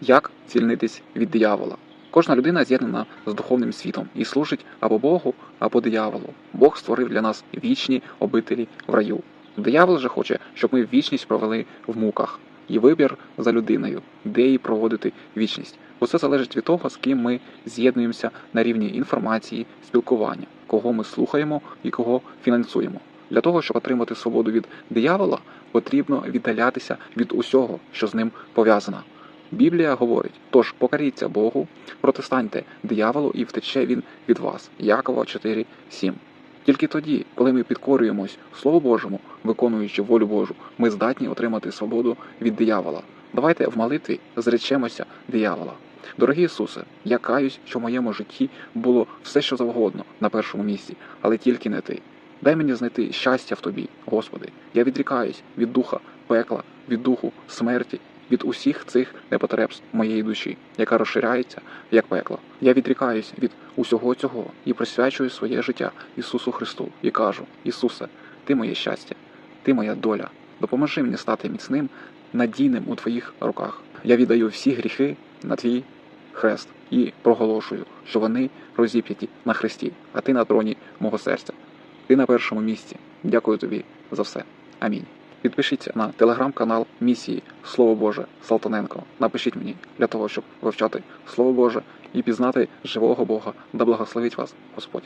Як звільнитись від диявола? Кожна людина з'єднана з духовним світом і служить або Богу, або дияволу. Бог створив для нас вічні обителі в раю. Диявол же хоче, щоб ми вічність провели в муках. І вибір за людиною, де їй проводити вічність. Усе залежить від того, з ким ми з'єднуємося на рівні інформації, спілкування, кого ми слухаємо і кого фінансуємо. Для того, щоб отримати свободу від диявола, потрібно віддалятися від усього, що з ним пов'язано. Біблія говорить: тож покоріться Богу, протистаньте дияволу і втече він від вас. Якова 4.7. Тільки тоді, коли ми підкорюємось Слову Божому, виконуючи волю Божу, ми здатні отримати свободу від диявола. Давайте в молитві зречемося диявола. Дорогі Ісусе, я каюсь, що в моєму житті було все, що завгодно на першому місці, але тільки не ти. Дай мені знайти щастя в тобі, Господи. Я відрікаюсь від духа пекла, від духу смерті, від усіх цих непотребств моєї душі, яка розширяється як пекло. Я відрікаюсь від усього цього і присвячую своє життя Ісусу Христу і кажу: Ісусе, Ти моє щастя, Ти моя доля. Допоможи мені стати міцним, надійним у Твоїх руках. Я віддаю всі гріхи на Твій хрест і проголошую, що вони розіп'яті на хресті, а ти на троні мого серця. Ти на першому місці. Дякую тобі за все. Амінь. Підпишіться на телеграм-канал місії Слово Боже Салтаненко. Напишіть мені для того, щоб вивчати Слово Боже і пізнати живого Бога. Да благословить вас Господь.